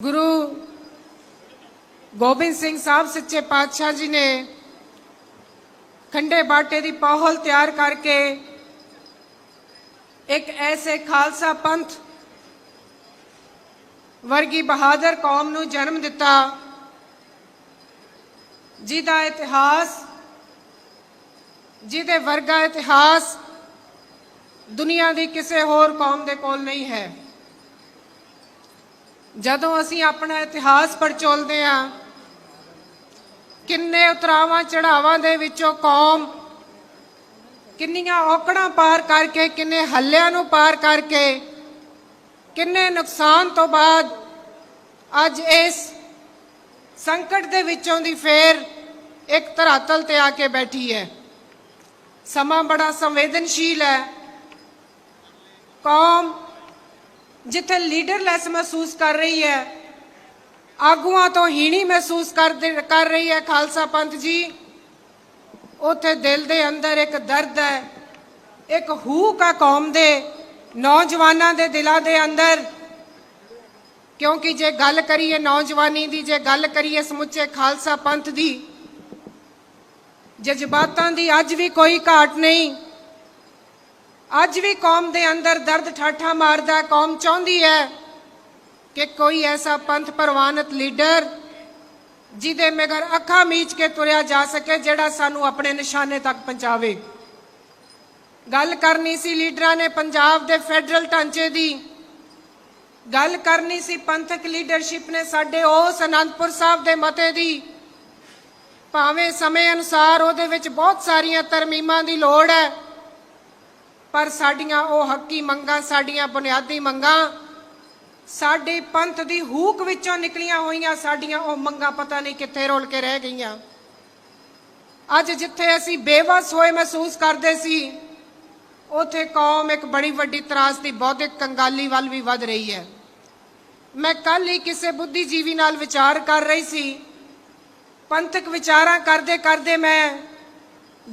ਗੁਰੂ ਗੋਬਿੰਦ ਸਿੰਘ ਸਾਹਿਬ ਸੱਚੇ ਪਾਤਸ਼ਾਹ ਜੀ ਨੇ ਖੰਡੇ ਬਾਟੇ ਦੀ ਪਹੁਲ ਤਿਆਰ ਕਰਕੇ ਇੱਕ ਐਸੇ ਖਾਲਸਾ ਪੰਥ ਵਰਗੀ ਬਹਾਦਰ ਕੌਮ ਨੂੰ ਜਨਮ ਦਿੱਤਾ, ਜਿਹਦਾ ਇਤਿਹਾਸ, ਜਿਹਦੇ ਵਰਗਾ ਇਤਿਹਾਸ ਦੁਨੀਆ ਦੀ ਕਿਸੇ ਹੋਰ ਕੌਮ ਦੇ ਕੋਲ ਨਹੀਂ ਹੈ। ਜਦੋਂ ਅਸੀਂ ਆਪਣਾ ਇਤਿਹਾਸ ਪੜਚੋਲਦੇ ਹਾਂ, ਕਿੰਨੇ ਉਤਰਾਵਾਂ ਚੜਾਵਾਂ ਦੇ ਵਿੱਚੋਂ ਕੌਮ ਕਿੰਨੀਆਂ ਔਕੜਾਂ ਪਾਰ ਕਰਕੇ, ਕਿੰਨੇ ਹੱਲਿਆਂ ਨੂੰ ਪਾਰ ਕਰਕੇ, ਕਿੰਨੇ ਨੁਕਸਾਨ ਤੋਂ ਬਾਅਦ ਅੱਜ ਇਸ ਸੰਕਟ ਦੇ ਵਿੱਚੋਂ ਦੀ ਫੇਰ ਇੱਕ ਧਰਾਤਲ ਤੇ ਆ ਕੇ ਬੈਠੀ ਹੈ। ਸਮਾਂ ਬੜਾ ਸੰਵੇਦਨਸ਼ੀਲ ਹੈ। ਕੌਮ ਜਿੱਥੇ ਲੀਡਰਲੈਸ ਮਹਿਸੂਸ ਕਰ ਰਹੀ ਹੈ, ਆਗੂਆਂ ਤੋਂ ਹੀਣੀ ਮਹਿਸੂਸ ਕਰਦੇ ਕਰ ਰਹੀ ਹੈ ਖਾਲਸਾ ਪੰਥ ਜੀ। ਉਥੇ ਦਿਲ ਦੇ ਅੰਦਰ ਇੱਕ ਦਰਦ ਹੈ, ਇੱਕ ਹੂਕ ਆ ਕੌਮ ਦੇ, ਨੌਜਵਾਨਾਂ ਦੇ ਦਿਲਾਂ ਦੇ ਅੰਦਰ। ਕਿਉਂਕਿ ਜੇ ਗੱਲ ਕਰੀਏ ਨੌਜਵਾਨੀ ਦੀ, ਜੇ ਗੱਲ ਕਰੀਏ ਸਮੁੱਚੇ ਖਾਲਸਾ ਪੰਥ ਦੀ, ਜਜ਼ਬਾਤਾਂ ਦੀ ਅੱਜ ਵੀ ਕੋਈ ਘਾਟ ਨਹੀਂ। ਅੱਜ ਵੀ ਕੌਮ ਦੇ ਅੰਦਰ ਦਰਦ ਠਾਠਾ ਮਾਰਦਾ, ਕੌਮ ਚਾਹੁੰਦੀ ਹੈ ਕਿ ਕੋਈ ਐਸਾ ਪੰਥ ਪ੍ਰਵਾਨਿਤ ਲੀਡਰ ਜਿਹਦੇ ਮਗਰ ਅੱਖਾਂ ਮੀਚ ਕੇ ਤੁਰਿਆ ਜਾ ਸਕੇ, ਜਿਹੜਾ ਸਾਨੂੰ ਆਪਣੇ ਨਿਸ਼ਾਨੇ ਤੱਕ ਪਹੁੰਚਾਵੇ। ਗੱਲ ਕਰਨੀ ਸੀ ਲੀਡਰਾਂ ਨੇ ਪੰਜਾਬ ਦੇ ਫੈਡਰਲ ਢਾਂਚੇ ਦੀ। ਗੱਲ ਕਰਨੀ ਸੀ ਪੰਥਕ ਲੀਡਰਸ਼ਿਪ ਨੇ ਸਾਡੇ ਉਸ ਅਨੰਦਪੁਰ ਸਾਹਿਬ ਦੇ ਮਤੇ ਦੀ। ਭਾਵੇਂ ਸਮੇਂ ਅਨੁਸਾਰ ਉਹਦੇ ਵਿੱਚ ਬਹੁਤ ਸਾਰੀਆਂ ਤਰਮੀਮਾਂ ਦੀ ਲੋੜ ਹੈ ਪਰ ਸਾਡੀਆਂ ਉਹ ਹੱਕੀ ਮੰਗਾਂ, ਸਾਡੀਆਂ ਬੁਨਿਆਦੀ ਮੰਗਾਂ ਸਾਡੇ ਪੰਥ ਦੀ ਹੂਕ ਵਿੱਚੋਂ ਨਿਕਲੀਆਂ ਹੋਈਆਂ, ਸਾਡੀਆਂ ਉਹ ਮੰਗਾਂ ਪਤਾ ਨਹੀਂ ਕਿੱਥੇ ਰੁਲ ਕੇ ਰਹਿ ਗਈਆਂ। ਅੱਜ ਜਿੱਥੇ ਅਸੀਂ ਬੇਵਸ ਹੋਏ ਮਹਿਸੂਸ ਕਰਦੇ ਸੀ, ਉਥੇ ਕੌਮ ਇੱਕ ਬੜੀ ਵੱਡੀ ਤਰਾਸ ਦੀ ਬੌਧਿਕ ਕੰਗਾਲੀ ਵੱਲ ਵੀ ਵੱਧ ਰਹੀ ਹੈ। ਮੈਂ ਕੱਲ ਹੀ ਕਿਸੇ ਬੁੱਧੀਜੀਵੀ ਨਾਲ ਵਿਚਾਰ ਕਰ ਰਹੀ ਸੀ। ਪੰਥਕ ਵਿਚਾਰਾਂ ਕਰਦੇ ਕਰਦੇ ਮੈਂ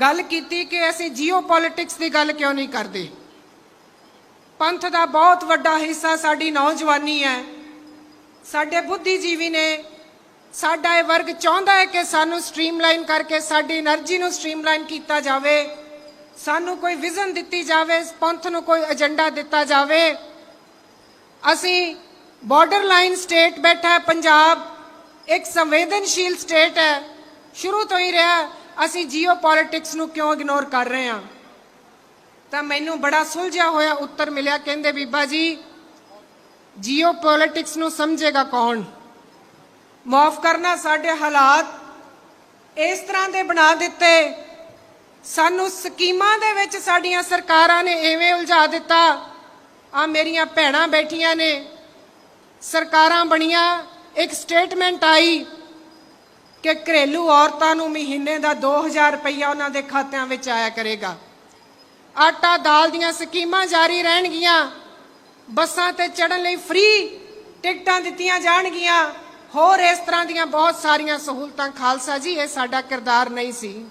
ਗੱਲ ਕੀਤੀ ਕਿ ਅਸੀਂ ਜੀਓ ਜੀਓਪੋਲਿਟਿਕਸ ਦੀ ਗੱਲ ਕਿਉਂ ਨਹੀਂ ਕਰਦੇ? ਪੰਥ ਦਾ ਬਹੁਤ ਵੱਡਾ ਹਿੱਸਾ ਸਾਡੀ ਨੌਜਵਾਨੀ ਹੈ। ਸਾਡੇ ਬੁੱਧੀਜੀਵੀ ਨੇ ਸਾਡਾ ਇਹ ਵਰਗ ਚਾਹੁੰਦਾ ਹੈ ਕਿ ਸਾਨੂੰ ਸਟ੍ਰੀਮਲਾਈਨ ਕਰਕੇ ਸਾਡੀ એનર્ਜੀ ਨੂੰ ਸਟ੍ਰੀਮਲਾਈਨ ਕੀਤਾ ਜਾਵੇ। ਸਾਨੂੰ ਕੋਈ ਵਿਜ਼ਨ ਦਿੱਤੀ ਜਾਵੇ, ਪੰਥ ਨੂੰ ਕੋਈ ਏਜੰਡਾ ਦਿੱਤਾ ਜਾਵੇ। ਅਸੀਂ ਬਾਰਡਰ ਲਾਈਨ ਸਟੇਟ ਬੈਠਾ ਪੰਜਾਬ ਇੱਕ ਸੰਵੇਦਨਸ਼ੀਲ ਸਟੇਟ ਹੈ। ਸ਼ੁਰੂ ਤੋਂ ਹੀ ਰਿਹਾ। ਅਸੀਂ ਜੀਓ ਜੀਓਪੋਲਿਟਿਕਸ ਨੂੰ ਕਿਉਂ ਇਗਨੋਰ ਕਰ ਰਹੇ ਹਾਂ? ਤਾਂ ਮੈਨੂੰ ਬੜਾ ਸੁਲਝਿਆ ਹੋਇਆ ਉੱਤਰ ਮਿਲਿਆ, ਕਹਿੰਦੇ ਬੀਬਾ ਜੀ, ਜੀਓ ਜੀਓਪੋਲਿਟਿਕਸ ਨੂੰ ਸਮਝੇਗਾ ਕੌਣ? ਮਾਫ ਕਰਨਾ, ਸਾਡੇ ਹਾਲਾਤ ਇਸ ਤਰ੍ਹਾਂ ਦੇ ਬਣਾ ਦਿੱਤੇ। ਸਾਨੂੰ ਸਕੀਮਾਂ ਦੇ ਵਿੱਚ ਸਾਡੀਆਂ ਸਰਕਾਰਾਂ ਨੇ ਐਵੇਂ ਉਲਝਾ ਦਿੱਤਾ। ਆ ਮੇਰੀਆਂ ਭੈਣਾਂ ਬੈਠੀਆਂ ਨੇ, ਸਰਕਾਰਾਂ ਬਣੀਆਂ, ਇੱਕ ਸਟੇਟਮੈਂਟ ਆਈ ਕਿ ਘਰੇਲੂ ਔਰਤਾਂ ਨੂੰ ਮਹੀਨੇ ਦਾ 2000 ਰੁਪਈਆ ਉਹਨਾਂ ਦੇ ਖਾਤਿਆਂ ਵਿੱਚ ਆਇਆ ਕਰੇਗਾ। ਆਟਾ ਦਾਲ ਦੀਆਂ ਸਕੀਮਾਂ ਜਾਰੀ ਰਹਿਣਗੀਆਂ। ਬੱਸਾਂ ਤੇ ਚੜਨ ਲਈ ਫ੍ਰੀ ਟਿਕਟਾਂ ਦਿੱਤੀਆਂ ਜਾਣਗੀਆਂ। ਹੋਰ ਇਸ ਤਰ੍ਹਾਂ ਦੀਆਂ ਬਹੁਤ ਸਾਰੀਆਂ ਸਹੂਲਤਾਂ। ਖਾਲਸਾ ਜੀ, ਇਹ ਸਾਡਾ ਕਿਰਦਾਰ ਨਹੀਂ ਸੀ।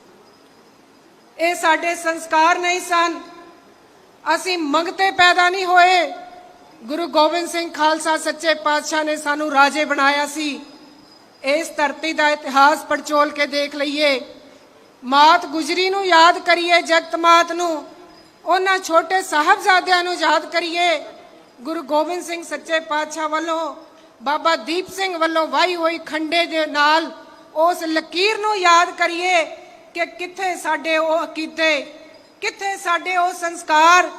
ਇਹ ਸਾਡੇ ਸੰਸਕਾਰ ਨਹੀਂ ਸਨ। ਅਸੀਂ ਮੰਗਤੇ ਪੈਦਾ ਨਹੀਂ ਹੋਏ। ਗੁਰੂ ਗੋਬਿੰਦ ਸਿੰਘ ਖਾਲਸਾ ਸੱਚੇ ਪਾਤਸ਼ਾਹ ਨੇ ਸਾਨੂੰ ਰਾਜੇ ਬਣਾਇਆ ਸੀ। ਇਸ ਧਰਤੀ ਦਾ ਇਤਿਹਾਸ ਪੜਚੋਲ ਕੇ ਦੇਖ ਲਈਏ। ਮਾਤ ਗੁਜਰੀ ਨੂੰ ਯਾਦ ਕਰੀਏ, ਜਗਤ ਮਾਤ ਨੂੰ। ਉਹਨਾਂ ਛੋਟੇ ਸਾਹਿਬਜ਼ਾਦਿਆਂ ਨੂੰ ਯਾਦ ਕਰੀਏ। ਗੁਰੂ ਗੋਬਿੰਦ ਸਿੰਘ ਸੱਚੇ ਪਾਤਸ਼ਾਹ ਵੱਲੋਂ, ਬਾਬਾ ਦੀਪ ਸਿੰਘ ਵੱਲੋਂ ਵਾਹੀ ਹੋਈ ਖੰਡੇ ਦੇ ਨਾਲ ਉਸ ਲਕੀਰ ਨੂੰ ਯਾਦ ਕਰੀਏ ਕਿ ਕਿੱਥੇ ਸਾਡੇ ਉਹ ਅਕੀਦੇ ਕਿੱਥੇ ਸਾਡੇ ਉਹ ਸੰਸਕਾਰ,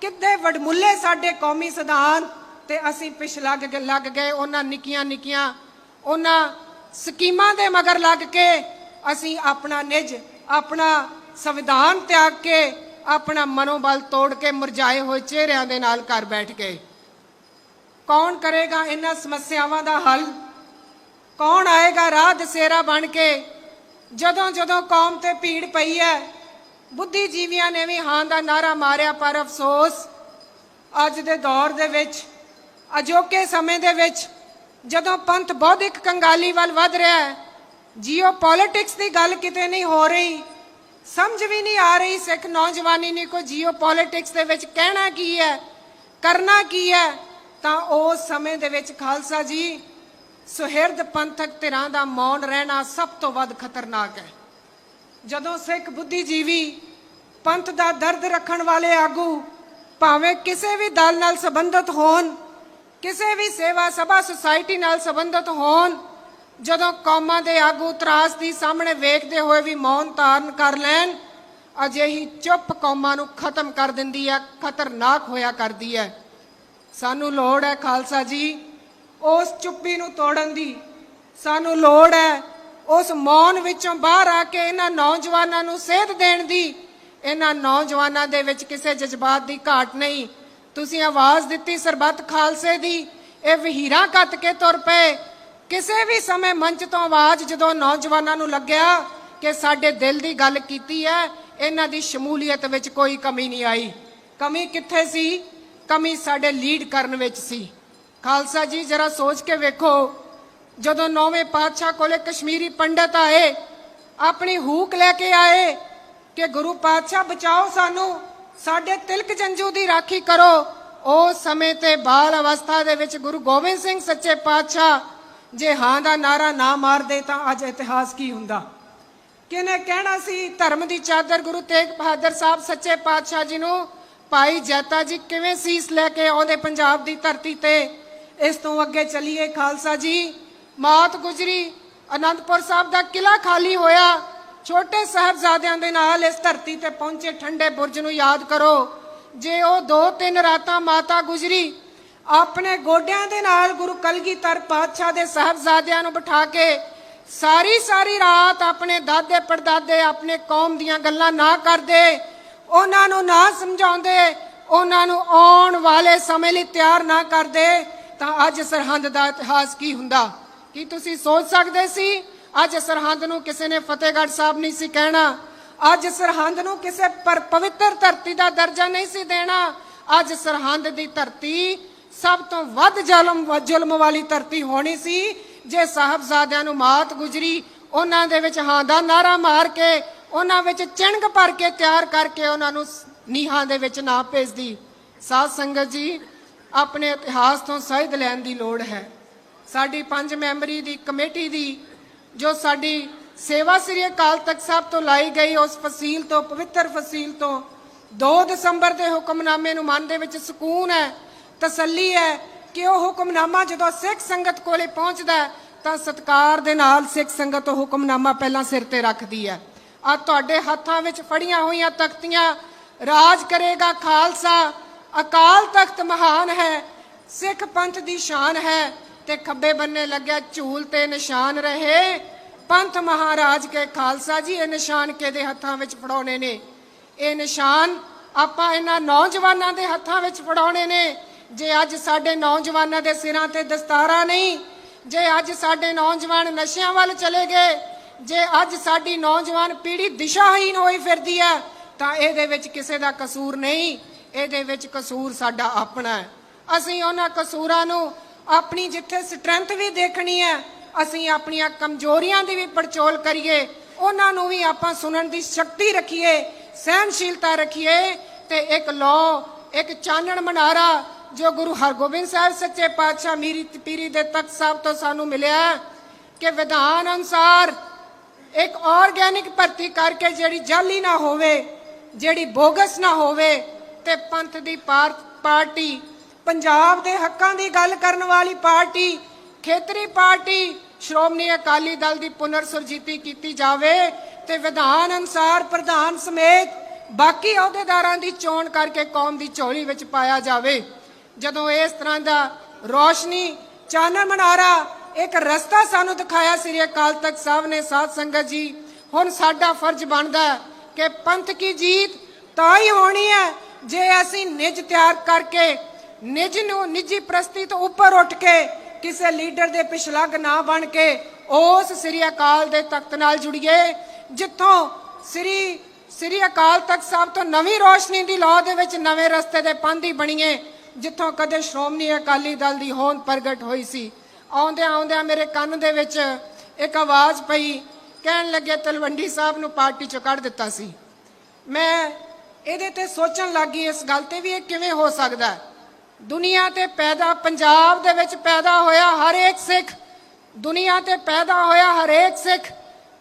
ਕਿੱਥੇ ਵਡਮੁੱਲੇ ਸਾਡੇ ਕੌਮੀ ਸਿਧਾਂਤ ਤੇ ਅਸੀਂ ਪਿਛ ਲੱਗ ਗਏ ਲੱਗ ਗਏ, ਉਹਨਾਂ ਨਿੱਕੀਆਂ ਨਿੱਕੀਆਂ ਉਹਨਾਂ ਸਕੀਮਾਂ ਦੇ ਮਗਰ ਲੱਗ ਕੇ ਅਸੀਂ ਆਪਣਾ ਨਿਜ, ਆਪਣਾ ਸੰਵਿਧਾਨ ਤਿਆਗ ਕੇ, ਆਪਣਾ ਮਨੋਬਲ ਤੋੜ ਕੇ ਮੁਰਝਾਏ ਹੋਏ ਚਿਹਰਿਆਂ ਦੇ ਨਾਲ ਘਰ ਬੈਠ ਕੇ। ਕੌਣ ਕਰੇਗਾ ਇਹਨਾਂ ਸਮੱਸਿਆਵਾਂ ਦਾ ਹੱਲ? ਕੌਣ ਆਏਗਾ ਰਾਹ ਦਸੇਰਾ ਬਣ ਕੇ? ਜਦੋਂ ਜਦੋਂ ਕੌਮ ਤੇ ਭੀੜ ਪਈ ਹੈ, ਬੁੱਧੀਜੀਵੀਆਂ ਨੇ ਵੀ ਹਾਂ ਦਾ ਨਾਰਾ ਮਾਰਿਆ, ਪਰ ਅਫਸੋਸ ਅੱਜ ਦੇ ਦੌਰ ਦੇ ਵਿੱਚ, ਅਜੋਕੇ ਸਮੇਂ ਦੇ ਵਿੱਚ ਜਦੋਂ ਪੰਥ ਬੌਧਿਕ ਕੰਗਾਲੀ ਵੱਲ ਵੱਧ ਰਿਹਾ ਹੈ ਜੀਓਪੋਲਿਟਿਕਸ ਦੀ ਗੱਲ ਕਿਤੇ ਨਹੀਂ ਹੋ ਰਹੀ। ਸਮਝ ਵੀ ਨਹੀਂ ਆ ਰਹੀ ਸਿੱਖ ਨੌਜਵਾਨੀ ਨੇ ਕੋ ਜੀਓਪੋਲਿਟਿਕਸ ਦੇ ਵਿੱਚ ਕਹਿਣਾ ਕੀ ਹੈ, ਕਰਨਾ ਕੀ ਹੈ। ਤਾਂ ਉਸ ਸਮੇਂ ਦੇ ਵਿੱਚ ਖਾਲਸਾ ਜੀ, ਸੁਹਿਰਦ ਪੰਥਕ ਧਿਰਾਂ ਦਾ ਮੌਨ ਰਹਿਣਾ ਸਭ ਤੋਂ ਵੱਧ ਖਤਰਨਾਕ ਹੈ। ਜਦੋਂ ਸਿੱਖ ਬੁੱਧੀਜੀਵੀ ਪੰਥ ਦਾ ਦਰਦ ਰੱਖਣ ਵਾਲੇ ਆਗੂ ਭਾਵੇਂ ਕਿਸੇ ਵੀ ਦਲ ਨਾਲ ਸੰਬੰਧਿਤ ਹੋਣ ਕਿਸੇ ਵੀ ਸੇਵਾ, ਸਭਾ ਸੁਸਾਇਟੀ ਨਾਲ ਸੰਬੰਧਿਤ ਹੋਣ, ਜਦੋਂ ਕੌਮਾਂ ਦੇ ਆਗੂ ਤਰਾਸ ਦੀ ਸਾਹਮਣੇ ਵੇਖਦੇ ਹੋਏ ਵੀ ਮੌਨ ਧਾਰਨ ਕਰ ਲੈਣ, ਅਜਿਹੀ ਚੁੱਪ ਕੌਮਾਂ ਨੂੰ ਖਤਮ ਕਰ ਦਿੰਦੀ ਹੈ ਖਤਰਨਾਕ ਹੋਇਆ ਕਰਦੀ ਹੈ ਸਾਨੂੰ ਲੋੜ ਹੈ ਖਾਲਸਾ ਜੀ, ਉਸ ਚੁੱਪੀ ਨੂੰ ਤੋੜਨ ਦੀ। ਸਾਨੂੰ ਲੋੜ ਹੈ ਉਸ ਮੌਨ ਵਿੱਚੋਂ ਬਾਹਰ ਆ ਕੇ ਇਹਨਾਂ ਨੌਜਵਾਨਾਂ ਨੂੰ ਸੇਧ ਦੇਣ ਦੀ। ਇਹਨਾਂ ਨੌਜਵਾਨਾਂ ਦੇ ਵਿੱਚ ਕਿਸੇ ਜਜ਼ਬਾਤ ਦੀ ਘਾਟ ਨਹੀਂ। ਤੁਸੀਂ ਆਵਾਜ਼ ਦਿੱਤੀ ਸਰਬੱਤ ਖਾਲਸੇ ਦੀ, ਇਹ ਵਹੀਰਾਂ ਕੱਟ ਕੇ ਤੁਰ ਪਏ। ਕਿਸੇ ਵੀ ਸਮੇਂ ਮੰਚ ਤੋਂ ਆਵਾਜ਼ ਜਦੋਂ ਨੌਜਵਾਨਾਂ ਨੂੰ ਲੱਗਿਆ ਕਿ ਸਾਡੇ ਦਿਲ ਦੀ ਗੱਲ ਕੀਤੀ ਹੈ, ਇਹਨਾਂ ਦੀ ਸ਼ਮੂਲੀਅਤ ਵਿੱਚ ਕੋਈ ਕਮੀ ਨਹੀਂ ਆਈ। ਕਮੀ ਕਿੱਥੇ ਸੀ? ਕਮੀ ਸਾਡੇ ਲੀਡ ਕਰਨ ਵਿੱਚ ਸੀ। ਖਾਲਸਾ ਜੀ, ਜਰਾ ਸੋਚ ਕੇ ਵੇਖੋ, ਜਦੋਂ ਨੌਵੇਂ ਪਾਤਸ਼ਾਹ ਕੋਲੇ ਕਸ਼ਮੀਰੀ ਪੰਡਤ ਆਏ, ਆਪਣੀ ਹੂਕ ਲੈ ਕੇ ਆਏ ਕਿ ਗੁਰੂ ਪਾਤਸ਼ਾਹ ਬਚਾਓ ਸਾਨੂੰ ਸਾਡੇ ਤਿਲਕ ਜੰਜੂ ਦੀ ਰਾਖੀ ਕਰੋ। ਉਸ ਸਮੇਂ ਤੇ ਬਾਲ ਅਵਸਥਾ ਦੇ ਵਿੱਚ ਗੁਰੂ ਗੋਬਿੰਦ ਸਿੰਘ ਸੱਚੇ ਪਾਤਸ਼ਾਹ, ਜੇ ਹਾਂ ਦਾ ਨਾਰਾ ਨਾ ਮਾਰਦੇ ਤਾਂ ਅੱਜ ਇਤਿਹਾਸ ਕੀ ਹੁੰਦਾ? ਕਿਨੇ ਕਹਿਣਾ ਸੀ, ਧਰਮ ਦੀ ਚਾਦਰ ਗੁਰੂ ਤੇਗ ਬਹਾਦਰ ਸਾਹਿਬ ਸੱਚੇ ਪਾਤਸ਼ਾਹ ਜੀ ਨੂੰ, ਭਾਈ ਜੈਤਾ ਜੀ, ਕਿਵੇਂ ਸੀਸ ਲੈ ਕੇ ਆਉਂਦੇ ਪੰਜਾਬ ਦੀ ਧਰਤੀ ਤੇ? ਇਸ ਤੋਂ ਅੱਗੇ ਚੱਲੀਏ ਖਾਲਸਾ ਜੀ। ਮੌਤ ਗੁਜਰੀ, ਅਨੰਦਪੁਰ ਸਾਹਿਬ ਦਾ ਕਿਲਾ ਖਾਲੀ ਹੋਇਆ। ਛੋਟੇ ਸਾਹਿਬਜ਼ਾਦਿਆਂ ਦੇ ਨਾਲ ਇਸ ਧਰਤੀ ਤੇ ਪਹੁੰਚੇ ਠੰਡੇ ਬੁਰਜ ਨੂੰ ਯਾਦ ਕਰੋ। ਜੇ ਉਹ ਦੋ ਤਿੰਨ ਰਾਤਾਂ ਮਾਤਾ ਗੁਜਰੀ, ਆਪਣੇ ਗੋਡਿਆਂ ਦੇ ਨਾਲ ਗੁਰੂ ਕਲਗੀਧਰ ਪਾਤਸ਼ਾਹ ਦੇ ਸਾਹਿਬਜ਼ਾਦਿਆਂ ਨੂੰ ਬਿਠਾ ਕੇ ਸਾਰੀ ਸਾਰੀ ਰਾਤ ਆਪਣੇ ਦਾਦੇ ਪੜਦਾਦੇ ਆਪਣੇ ਕੌਮ ਦੀਆਂ ਗੱਲਾਂ ਨਾ ਕਰਦੇ, ਉਹਨਾਂ ਨੂੰ ਨਾ ਸਮਝਾਉਂਦੇ, ਉਹਨਾਂ ਨੂੰ ਆਉਣ ਵਾਲੇ ਸਮੇਂ ਲਈ ਤਿਆਰ ਨਾ ਕਰਦੇ, ਤਾਂ ਅੱਜ ਸਰਹੰਦ ਦਾ ਇਤਿਹਾਸ ਕੀ ਹੁੰਦਾ? ਕੀ ਤੁਸੀਂ ਸੋਚ ਸਕਦੇ ਸੀ? ਅੱਜ ਸਰਹੰਦ ਨੂੰ ਕਿਸੇ ਨੇ ਫਤਿਹਗੜ੍ਹ ਸਾਹਿਬ ਨਹੀਂ ਸੀ ਕਹਿਣਾ। ਅੱਜ ਸਰਹੰਦ ਨੂੰ ਕਿਸੇ ਪਰ ਪਵਿੱਤਰ ਧਰਤੀ ਦਾ ਦਰਜਾ ਨਹੀਂ ਸੀ ਦੇਣਾ। ਅੱਜ ਸਰਹੰਦ ਦੀ ਧਰਤੀ ਸਭ ਤੋਂ ਵੱਧ ਜ਼ਲਮ, ਜ਼ੁਲਮ ਵਾਲੀ ਧਰਤੀ ਹੋਣੀ ਸੀ। ਜੇ ਸਾਹਿਬਜ਼ਾਦਿਆਂ ਨੂੰ ਮਾਤ ਗੁਜਰੀ, ਉਹਨਾਂ ਦੇ ਵਿੱਚ ਹਾਂ ਦਾ ਨਾਰਾ ਮਾਰ ਕੇ, ਉਹਨਾਂ ਵਿੱਚ ਚਿਣਗ ਭਰ ਕੇ ਤਿਆਰ ਕਰਕੇ ਉਹਨਾਂ ਨੂੰ ਨੀਹਾਂ ਦੇ ਵਿੱਚ ਨਾ ਭੇਜਦੀ। ਸਾਧ ਸੰਗਤ ਜੀ, ਆਪਣੇ ਇਤਿਹਾਸ ਤੋਂ ਸਹਿਦ ਲੈਣ ਦੀ ਲੋੜ ਹੈ। ਸਾਡੀ ਪੰਜ ਮੈਂਬਰੀ ਦੀ ਕਮੇਟੀ ਦੀ ਜੋ ਸਾਡੀ ਸੇਵਾ ਸ੍ਰੀ ਅਕਾਲ ਤਖਤ ਸਾਹਿਬ ਤੋਂ ਲਾਈ ਗਈ ਉਸ ਫਸੀਲ ਤੋਂ, ਪਵਿੱਤਰ ਫਸੀਲ ਤੋਂ 2 ਦਸੰਬਰ ਦੇ ਹੁਕਮਨਾਮੇ ਨੂੰ ਮਨ ਦੇ ਵਿੱਚ ਸਕੂਨ ਹੈ, ਤਸੱਲੀ ਹੈ ਕਿ ਉਹ ਹੁਕਮਨਾਮਾ ਜਦੋਂ ਸਿੱਖ ਸੰਗਤ ਕੋਲੇ ਪਹੁੰਚਦਾ ਤਾਂ ਸਤਕਾਰ ਦੇ ਨਾਲ ਸਿੱਖ ਸੰਗਤ ਉਹ ਹੁਕਮਨਾਮਾ ਪਹਿਲਾਂ ਸਿਰ ਤੇ ਰੱਖਦੀ ਹੈ। ਆ ਤੁਹਾਡੇ ਹੱਥਾਂ ਵਿੱਚ ਫੜੀਆਂ ਹੋਈਆਂ ਤਖਤੀਆਂ, ਰਾਜ ਕਰੇਗਾ ਖਾਲਸਾ, ਅਕਾਲ ਤਖਤ ਮਹਾਨ ਹੈ, ਸਿੱਖ ਪੰਥ ਦੀ ਸ਼ਾਨ ਹੈ ਤੇ ਖੱਬੇ ਬੰਨੇ ਲੱਗਿਆ ਝੂਲ ਤੇ ਨਿਸ਼ਾਨ ਰਹੇ। ਪੰਥ ਮਹਾਰਾਜ ਕੇ ਖਾਲਸਾ ਜੀ, ਇਹ ਨਿਸ਼ਾਨ ਕਿਹਦੇ ਹੱਥਾਂ ਵਿੱਚ ਫੜਾਉਣੇ ਨੇ? ਇਹ ਨਿਸ਼ਾਨ ਆਪਾਂ ਇਹਨਾਂ ਨੌਜਵਾਨਾਂ ਦੇ ਹੱਥਾਂ ਵਿੱਚ ਫੜਾਉਣੇ ਨੇ। ਜੇ ਅੱਜ ਸਾਡੇ ਨੌਜਵਾਨਾਂ ਦੇ ਸਿਰਾਂ ਤੇ ਦਸਤਾਰਾਂ ਨਹੀਂ, ਜੇ ਅੱਜ ਸਾਡੇ ਨੌਜਵਾਨ ਨਸ਼ਿਆਂ ਵੱਲ ਚਲੇ ਗਏ, ਜੇ ਅੱਜ ਸਾਡੀ ਨੌਜਵਾਨ ਪੀੜ੍ਹੀ ਦਿਸ਼ਾਹੀਨ ਹੋਈ ਫਿਰਦੀ ਹੈ, ਤਾਂ ਇਹਦੇ ਵਿੱਚ ਕਿਸੇ ਦਾ ਕਸੂਰ ਨਹੀਂ। ਇਹਦੇ ਵਿੱਚ ਕਸੂਰ ਸਾਡਾ ਆਪਣਾ ਹੈ। ਅਸੀਂ ਉਹਨਾਂ ਕਸੂਰਾਂ ਨੂੰ ਆਪਣੀ ਜਿੱਥੇ ਸਟਰੈਂਥ ਵੀ ਦੇਖਣੀ ਹੈ, ਅਸੀਂ ਆਪਣੀਆਂ ਕਮਜ਼ੋਰੀਆਂ ਦੀ ਵੀ ਪੜਚੋਲ ਕਰੀਏ, ਉਹਨਾਂ ਨੂੰ ਵੀ ਆਪਾਂ ਸੁਣਨ ਦੀ ਸ਼ਕਤੀ ਰੱਖੀਏ ਸਹਿਨਸ਼ੀਲਤਾ ਰੱਖੀਏ ਤੇ ਇੱਕ ਲੋ ਇੱਕ ਚਾਨਣ ਮਨਾਰਾ ਜੋ ਗੁਰੂ ਹਰਗੋਬਿੰਦ ਸਾਹਿਬ ਸੱਚੇ ਪਾਤਸ਼ਾਹ ਮੀਰੀ ਪੀਰੀ ਦੇ ਤਖਤ ਸਾਹਿਬ ਤੋਂ ਸਾਨੂੰ ਮਿਲਿਆ ਕਿ ਵਿਧਾਨ ਅਨੁਸਾਰ ਇੱਕ ਆਰਗੈਨਿਕ ਭਰਤੀ ਕਰਕੇ ਜਿਹੜੀ ਜਾਲੀ ਨਾ ਹੋਵੇ, ਜਿਹੜੀ ਬੋਗਸ ਨਾ ਹੋਵੇ ਤੇ ਪੰਥ ਦੀ ਪਾਰ- ਪਾਰਟੀ ਪੰਜਾਬ ਦੇ ਹੱਕਾਂ ਦੀ ਗੱਲ ਕਰਨ ਵਾਲੀ ਪਾਰਟੀ, ਖੇਤਰੀ ਪਾਰਟੀ, ਸ਼੍ਰੋਮਣੀ ਅਕਾਲੀ ਦਲ ਦੀ ਪੁਨਰ ਸੁਰਜੀਤੀ ਕੀਤੀ ਜਾਵੇ ਤੇ ਵਿਧਾਨ ਅਨੁਸਾਰ ਪ੍ਰਧਾਨ ਸਮੇਤ ਬਾਕੀ ਅਹੁਦੇਦਾਰਾਂ ਦੀ ਚੋਣ ਕਰਕੇ ਕੌਮ ਦੀ ਝੋਲੀ ਵਿੱਚ ਪਾਇਆ ਜਾਵੇ। ਜਦੋਂ ਇਸ ਤਰ੍ਹਾਂ ਦਾ ਰੋਸ਼ਨੀ ਚਾਨਣ ਮਨਾਰਾ ਇੱਕ ਰਸਤਾ ਸਾਨੂੰ ਦਿਖਾਇਆ ਸ੍ਰੀ ਅਕਾਲ ਤਖਤ ਸਾਹਿਬ ਨੇ, ਸਾਧ ਸੰਗਤ ਜੀ, ਹੁਣ ਸਾਡਾ ਫਰਜ਼ ਬਣਦਾ ਕਿ ਪੰਥ ਕੀ ਜੀਤ ਤਾਂ ਹੀ ਹੋਣੀ ਹੈ ਜੇ ਅਸੀਂ ਨਿਜ ਤਿਆਰ ਕਰਕੇ ਨਿੱਜ ਨੂੰ, ਨਿੱਜੀ ਪ੍ਰਸਤੀ ਤੋਂ ਉੱਪਰ ਉੱਠ ਕੇ ਕਿਸੇ ਲੀਡਰ ਦੇ ਪਿਛਲੱਗ ਨਾ ਬਣ ਕੇ ਉਸ ਸ੍ਰੀ ਅਕਾਲ ਦੇ ਤਖਤ ਨਾਲ ਜੁੜੀਏ, ਜਿੱਥੋਂ ਸ੍ਰੀ ਸ੍ਰੀ ਅਕਾਲ ਤਖਤ ਸਾਹਿਬ ਤੋਂ ਨਵੀਂ ਰੋਸ਼ਨੀ ਦੀ ਲੋ ਦੇ ਵਿੱਚ ਨਵੇਂ ਰਸਤੇ ਦੇ ਪਾਂਧੀ ਬਣੀਏ, ਜਿੱਥੋਂ ਕਦੇ ਸ਼੍ਰੋਮਣੀ ਅਕਾਲੀ ਦਲ ਦੀ ਹੋਂਦ ਪ੍ਰਗਟ ਹੋਈ ਸੀ ਆਉਂਦਿਆਂ ਆਉਂਦਿਆਂ ਮੇਰੇ ਕੰਨ ਦੇ ਵਿੱਚ ਇੱਕ ਆਵਾਜ਼ ਪਈ, ਕਹਿਣ ਲੱਗੇ ਤਲਵੰਡੀ ਸਾਹਿਬ ਨੂੰ ਪਾਰਟੀ ਚੋਂ ਕੱਢ ਦਿੱਤਾ ਸੀ ਮੈਂ ਇਹਦੇ ਤੇ ਸੋਚਣ ਲੱਗੀ ਇਸ ਗੱਲ ਤੇ ਵੀ ਇਹ ਕਿਵੇਂ ਹੋ ਸਕਦਾ ਹੈ? ਦੁਨੀਆ ਤੇ ਪੈਦਾ, ਪੰਜਾਬ ਦੇ ਵਿੱਚ ਪੈਦਾ ਹੋਇਆ ਹਰੇਕ ਸਿੱਖ, ਦੁਨੀਆ ਤੇ ਪੈਦਾ ਹੋਇਆ ਹਰੇਕ ਸਿੱਖ,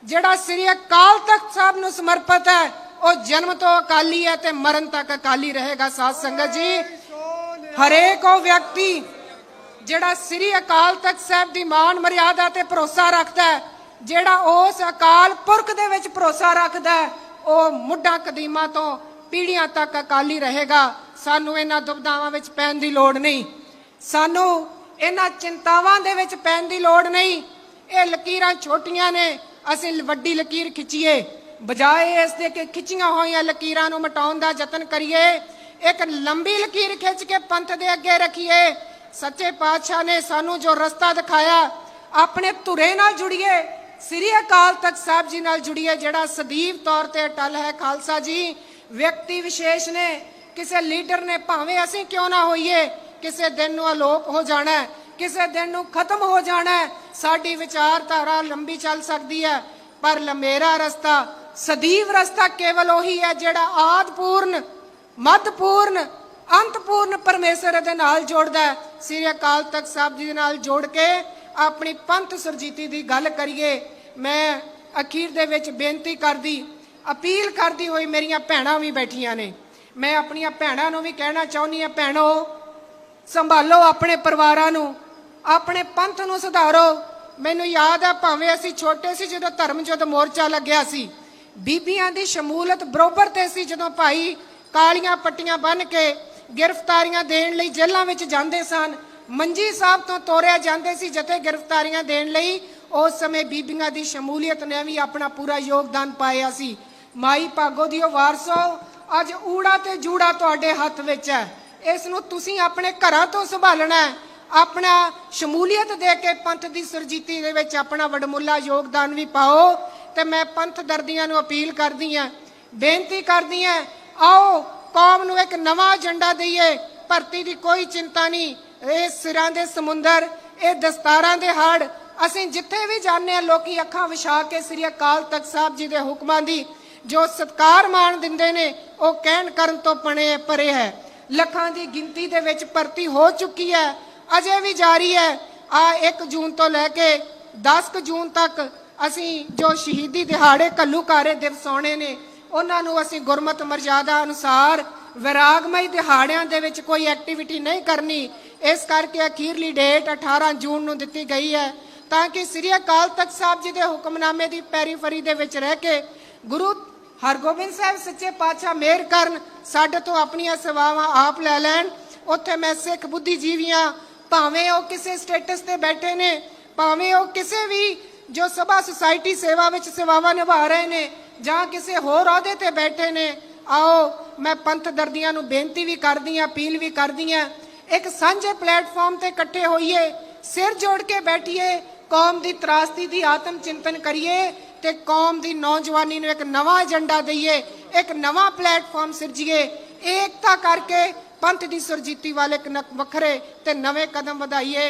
ਜਿਹੜਾ ਸ੍ਰੀ ਅਕਾਲ ਤਖਤ ਸਾਹਿਬ ਨੂੰ ਸਮਰਪਿਤ ਹੈ, ਉਹ ਜਨਮ ਤੋਂ ਅਕਾਲੀ ਹੈ ਤੇ ਮਰਨ ਤੱਕ ਅਕਾਲੀ ਰਹੇਗਾ। ਸਾਧ ਸੰਗਤ ਜੀ, ਹਰੇਕ ਉਹ ਵਿਅਕਤੀ ਜਿਹੜਾ ਸ੍ਰੀ ਅਕਾਲ ਤਖਤ ਸਾਹਿਬ ਦੀ ਮਾਨ, ਮਰਿਆਦਾ ਤੇ ਭਰੋਸਾ ਰੱਖਦਾ ਹੈ, ਜਿਹੜਾ ਉਸ ਅਕਾਲ ਪੁਰਖ ਦੇ ਵਿੱਚ ਭਰੋਸਾ ਰੱਖਦਾ ਹੈ, ਉਹ ਮੁੱਢਾ ਕਦੀਮਾ ਤੋਂ ਪੀੜ੍ਹੀਆਂ ਤੱਕ ਅਕਾਲੀ ਰਹੇਗਾ। ਸਾਨੂੰ ਇਹਨਾਂ ਦੁਬਦਾਵਾਂ ਵਿੱਚ ਪੈਣ ਦੀ ਲੋੜ ਨਹੀਂ। ਸਾਨੂੰ ਇਹਨਾਂ ਚਿੰਤਾਵਾਂ ਦੇ ਵਿੱਚ ਪੈਣ ਦੀ ਲੋੜ ਨਹੀਂ। ਇਹ ਲਕੀਰਾਂ ਛੋਟੀਆਂ ਨੇ, ਅਸੀਂ ਵੱਡੀ ਲਕੀਰ ਖਿੱਚੀਏ। ਬਜਾਏ ਇਸ ਦੇ ਕਿ ਖਿੱਚੀਆਂ ਹੋਈਆਂ ਲਕੀਰਾਂ ਨੂੰ ਮਿਟਾਉਣ ਦਾ ਯਤਨ ਕਰੀਏ। ਇੱਕ ਲੰਬੀ ਲਕੀਰ ਖਿੱਚ ਕੇ ਪੰਥ ਦੇ ਅੱਗੇ ਰੱਖੀਏ। ਸੱਚੇ ਪਾਤਸ਼ਾਹ ਨੇ ਸਾਨੂੰ ਜੋ ਰਸਤਾ ਦਿਖਾਇਆ, ਆਪਣੇ ਧੁਰੇ ਨਾਲ ਜੁੜੀਏ। ਸ੍ਰੀ ਅਕਾਲ ਤਖਤ ਸਾਹਿਬ ਜੀ ਨਾਲ ਜੁੜੀਏ, ਜਿਹੜਾ ਸਦੀਵ ਤੌਰ ਤੇ ਅਟਲ ਹੈ ਖਾਲਸਾ ਜੀ। ਵਿਅਕਤੀ ਵਿਸ਼ੇਸ਼ ਨੇ ਕਿਸੇ ਲੀਡਰ ਨੇ ਭਾਵੇਂ ਅਸੀਂ ਕਿਉਂ ਨਾ ਹੋਈਏ ਕਿਸੇ ਦਿਨ ਨੂੰ ਅਲੋਪ ਹੋ ਜਾਣਾ ਹੈ, ਕਿਸੇ ਦਿਨ ਨੂੰ ਖਤਮ ਹੋ ਜਾਣਾ ਹੈ। ਸਾਡੀ ਵਿਚਾਰਧਾਰਾ ਲੰਬੀ ਚੱਲ ਸਕਦੀ ਹੈ ਪਰ ਲੰਮੇਰਾ ਰਸਤਾ ਸਦੀਵ ਰਸਤਾ ਕੇਵਲ ਉਹੀ ਹੈ ਜਿਹੜਾ ਆਦਪੂਰਨ ਮੱਧਪੂਰਨ ਅੰਤਪੂਰਨ ਪਰਮੇਸ਼ਰ ਦੇ ਨਾਲ ਜੋੜਦਾ ਹੈ ਸ੍ਰੀ ਅਕਾਲ ਤਖਤ ਸਾਹਿਬ ਜੀ ਦੇ ਨਾਲ ਜੋੜ ਕੇ ਆਪਣੀ ਪੰਥ ਸਰਜੀਤੀ ਦੀ ਗੱਲ ਕਰੀਏ ਮੈਂ ਅਖੀਰ ਦੇ ਵਿੱਚ ਬੇਨਤੀ ਕਰਦੀ ਅਪੀਲ ਕਰਦੀ ਹੋਈ ਮੇਰੀਆਂ ਭੈਣਾਂ ਵੀ ਬੈਠੀਆਂ ਨੇ ਮੈਂ ਆਪਣੀਆਂ ਭੈਣਾਂ ਨੂੰ ਵੀ ਕਹਿਣਾ ਚਾਹੁੰਦੀ ਹਾਂ, ਭੈਣੋ, ਸੰਭਾਲੋ ਆਪਣੇ ਪਰਿਵਾਰਾਂ ਨੂੰ, ਆਪਣੇ ਪੰਥ ਨੂੰ ਸੁਧਾਰੋ। ਮੈਨੂੰ ਯਾਦ ਹੈ ਭਾਵੇਂ ਅਸੀਂ ਛੋਟੇ ਸੀ, ਜਦੋਂ ਧਰਮ ਯੁੱਧ ਮੋਰਚਾ ਲੱਗਿਆ ਸੀ, ਬੀਬੀਆਂ ਦੀ ਸ਼ਮੂਲਤ ਬਰੋਬਰ ਤੇ ਸੀ, ਜਦੋਂ ਭਾਈ ਕਾਲੀਆਂ ਪੱਟੀਆਂ ਬੰਨ ਕੇ ਗ੍ਰਿਫਤਾਰੀਆਂ ਦੇਣ ਲਈ ਜੇਲ੍ਹਾਂ ਵਿੱਚ ਜਾਂਦੇ ਸਨ। ਮੰਜੀ ਸਾਹਿਬ ਤੋਂ ਤੋਰਿਆ ਜਾਂਦੇ ਸੀ, ਜਥੇ ਗ੍ਰਿਫਤਾਰੀਆਂ ਦੇਣ ਲਈ ਉਸ ਸਮੇਂ ਬੀਬੀਆਂ ਦੀ ਸ਼ਮੂਲੀਅਤ ਨੇ ਵੀ ਆਪਣਾ ਪੂਰਾ ਯੋਗਦਾਨ ਪਾਇਆ ਸੀ। ਮਾਈ ਭਾਗੋ ਦੀ ਉਹ ਵਾਰਸੋ ਅੱਜ ਊੜਾ ਤੇ ਜੂੜਾ ਤੁਹਾਡੇ ਹੱਥ ਵਿੱਚ ਹੈ। ਇਸ ਨੂੰ ਤੁਸੀਂ ਆਪਣੇ ਘਰਾਂ ਤੋਂ ਸੰਭਾਲਣਾ ਹੈ। ਆਪਣਾ ਸ਼ਮੂਲੀਅਤ ਦੇ ਕੇ ਪੰਥ ਦੀ ਸੁਰਜੀਤੀ ਦੇ ਵਿੱਚ ਆਪਣਾ ਵਡਮੁੱਲਾ ਯੋਗਦਾਨ ਵੀ ਪਾਓ ਤੇ ਮੈਂ ਪੰਥ ਦਰਦੀਆਂ ਨੂੰ ਅਪੀਲ ਕਰਦੀ ਹਾਂ, ਬੇਨਤੀ ਕਰਦੀ ਹਾਂ, ਆਓ ਕੌਮ ਨੂੰ ਇੱਕ ਨਵਾਂ ਏਜੰਡਾ ਦਈਏ। ਭਰਤੀ ਦੀ ਕੋਈ ਚਿੰਤਾ ਨਹੀਂ, ਇਹ ਸਿਰਾਂ ਦੇ ਸਮੁੰਦਰ, ਇਹ ਦਸਤਾਰਾਂ ਦੇ ਹੜ ਅਸੀਂ ਜਿੱਥੇ ਵੀ ਜਾਂਦੇ ਹਾਂ, ਲੋਕੀ ਅੱਖਾਂ ਵਿਛਾ ਕੇ ਸ੍ਰੀ ਅਕਾਲ ਤਖਤ ਸਾਹਿਬ ਜੀ ਦੇ ਹੁਕਮਾਂ ਦੀ ਜੋ ਸਤਕਾਰ ਮਾਣ ਦਿੰਦੇ ਨੇ, ਉਹ ਕਹਿਣ ਕਰਨ ਤੋਂ ਪਣੇ ਪਰੇ ਹੈ। ਲੱਖਾਂ ਦੀ ਗਿਣਤੀ ਦੇ ਵਿੱਚ ਭਰਤੀ ਹੋ ਚੁੱਕੀ ਹੈ। ਅਜੇ ਵੀ ਜਾਰੀ ਹੈ। ਆ 1 ਜੂਨ ਤੋਂ ਲੈ ਕੇ 10 ਕੁ ਜੂਨ ਤੱਕ ਅਸੀਂ ਜੋ ਸ਼ਹੀਦੀ ਦਿਹਾੜੇ ਕੱਲੂਕਾਰੇ ਦਿਵਸ ਆਉਣੇ ਨੇ, ਉਹਨਾਂ ਨੂੰ ਅਸੀਂ ਗੁਰਮਤ ਮਰਜ਼ਾਦਾ ਅਨੁਸਾਰ ਵਿਰਾਗਮਈ ਦਿਹਾੜਿਆਂ ਦੇ ਵਿੱਚ ਕੋਈ ਐਕਟੀਵਿਟੀ ਨਹੀਂ ਕਰਨੀ। ਇਸ ਕਰਕੇ ਅਖੀਰਲੀ ਡੇਟ 18 ਜੂਨ ਨੂੰ ਦਿੱਤੀ ਗਈ ਹੈ। ਤਾਂ ਕਿ ਸ੍ਰੀ ਅਕਾਲ ਤਖਤ ਸਾਹਿਬ ਜੀ ਦੇ ਹੁਕਮਨਾਮੇ ਦੀ ਪੈਰੀਫਰੀ ਦੇ ਵਿੱਚ ਰਹਿ ਕੇ ਗੁਰੂ ਹਰਗੋਬਿੰਦ ਸਾਹਿਬ ਸੱਚੇ ਪਾਤਸ਼ਾਹ ਮਿਹਰ ਕਰਨ, ਸਾਡੇ ਤੋਂ ਆਪਣੀਆਂ ਸੇਵਾਵਾਂ ਆਪ ਲੈ ਲੈਣ। ਉੱਥੇ ਮੈਂ ਸਿੱਖ ਬੁੱਧੀਜੀਵੀਆਂ, ਭਾਵੇਂ ਉਹ ਕਿਸੇ ਸਟੇਟਸ ਤੇ ਬੈਠੇ ਨੇ, ਭਾਵੇਂ ਉਹ ਕਿਸੇ ਵੀ ਜੋ ਸਭਾ ਸੁਸਾਇਟੀ ਸੇਵਾ ਵਿੱਚ ਸੇਵਾਵਾਂ ਨਿਭਾ ਰਹੇ ਨੇ, ਜਾਂ ਕਿਸੇ ਹੋਰ ਅਹੁਦੇ ਤੇ ਬੈਠੇ ਨੇ, ਆਓ, ਮੈਂ ਪੰਥ ਦਰਦੀਆਂ ਨੂੰ ਬੇਨਤੀ ਵੀ ਕਰਦੀ ਹਾਂ, ਅਪੀਲ ਵੀ ਕਰਦੀ ਹਾਂ, ਇੱਕ ਸਾਂਝੇ ਪਲੇਟਫਾਰਮ ਤੇ ਇਕੱਠੇ ਹੋਈਏ, ਸਿਰ ਜੋੜ ਕੇ ਬੈਠੀਏ, ਕੌਮ ਦੀ ਤਰਾਸਦੀ ਦੀ ਆਤਮ ਚਿੰਤਨ ਕਰੀਏ ਤੇ ਕੌਮ ਦੀ ਨੌਜਵਾਨੀ ਨੂੰ ਇੱਕ ਨਵਾਂ ਏਜੰਡਾ ਦਈਏ, ਇੱਕ ਨਵਾਂ ਪਲੇਟਫਾਰਮ ਸਿਰਜੀਏ, ਏਕਤਾ ਕਰਕੇ ਪੰਥ ਦੀ ਸੁਰਜੀਤੀ ਵਾਲੇ ਇੱਕ ਨ- ਵੱਖਰੇ ਤੇ ਨਵੇਂ ਕਦਮ ਵਧਾਈਏ।